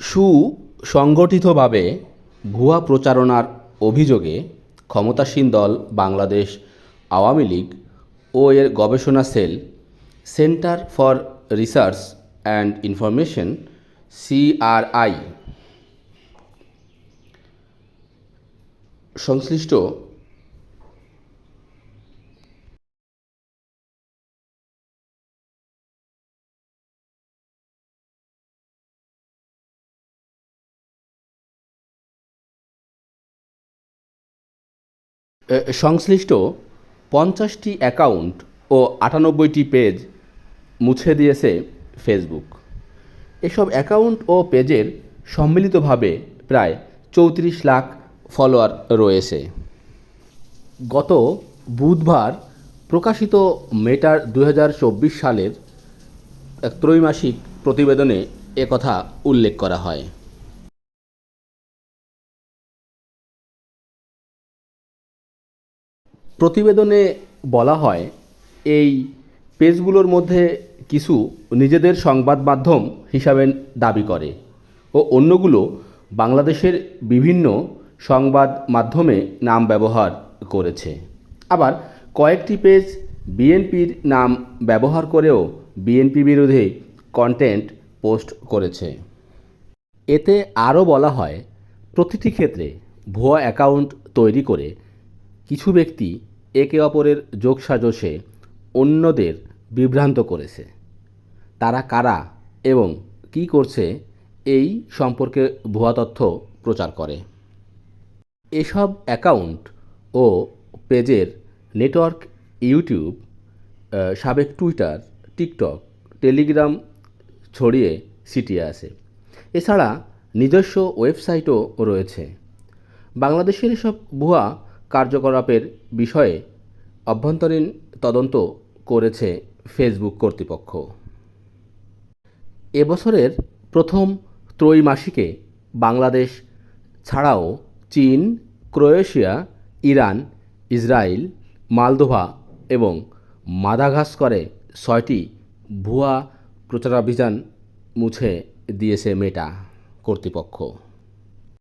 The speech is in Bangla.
সুসংগঠিতভাবে ভুয়া প্রচারণার অভিযোগে ক্ষমতাসীন দল বাংলাদেশ আওয়ামী লীগ ও এর গবেষণা cell, centre for research and information, CRI. সংশ্লিষ্ট সংশ্লিষ্ট পঞ্চাশটি অ্যাকাউন্ট ও আটানব্বইটি পেজ মুছে দিয়েছে ফেসবুক। এসব অ্যাকাউন্ট ও পেজের সম্মিলিতভাবে প্রায় চৌত্রিশ লাখ ফলোয়ার রয়েছে। গত বুধবার প্রকাশিত মেটার দু হাজার চব্বিশ সালের এক ত্রৈমাসিক প্রতিবেদনে একথা উল্লেখ করা হয়। প্রতিবেদনে বলা হয়, এই পেজগুলোর মধ্যে কিছু নিজেদের সংবাদ মাধ্যম হিসাবে দাবি করে ও অন্যগুলো বাংলাদেশের বিভিন্ন সংবাদ মাধ্যমে নাম ব্যবহার করেছে। আবার কয়েকটি পেজ বিএনপির নাম ব্যবহার করেও বিএনপি বিরোধী কন্টেন্ট পোস্ট করেছে। এতে আরও বলা হয়, প্রতিটি ক্ষেত্রে ভুয়া অ্যাকাউন্ট তৈরি করে কিছু ব্যক্তি একে অপরের যোগসাজশে অন্যদের বিভ্রান্ত করেছে। তারা কারা এবং কী করছে এই সম্পর্কে ভুয়া তথ্য প্রচার করে। এসব অ্যাকাউন্ট ও পেজের নেটওয়ার্ক ইউটিউব সাবেক টুইটার, টিকটক, টেলিগ্রাম ছড়িয়ে ছিটিয়ে আছে। এছাড়া নিজস্ব ওয়েবসাইটও রয়েছে। বাংলাদেশের এসব ভুয়া কার্যকলাপের বিষয়ে অভ্যন্তরীণ তদন্ত করেছে ফেসবুক কর্তৃপক্ষ। এবছরের প্রথম ত্রৈমাসিকে বাংলাদেশ ছাড়াও চীন, ক্রোয়েশিয়া, ইরান, ইসরায়েল, মালদোভা এবং মাদাগাস্করে ছয়টি ভুয়া প্রচারাভিযান মুছে দিয়েছে মেটা কর্তৃপক্ষ।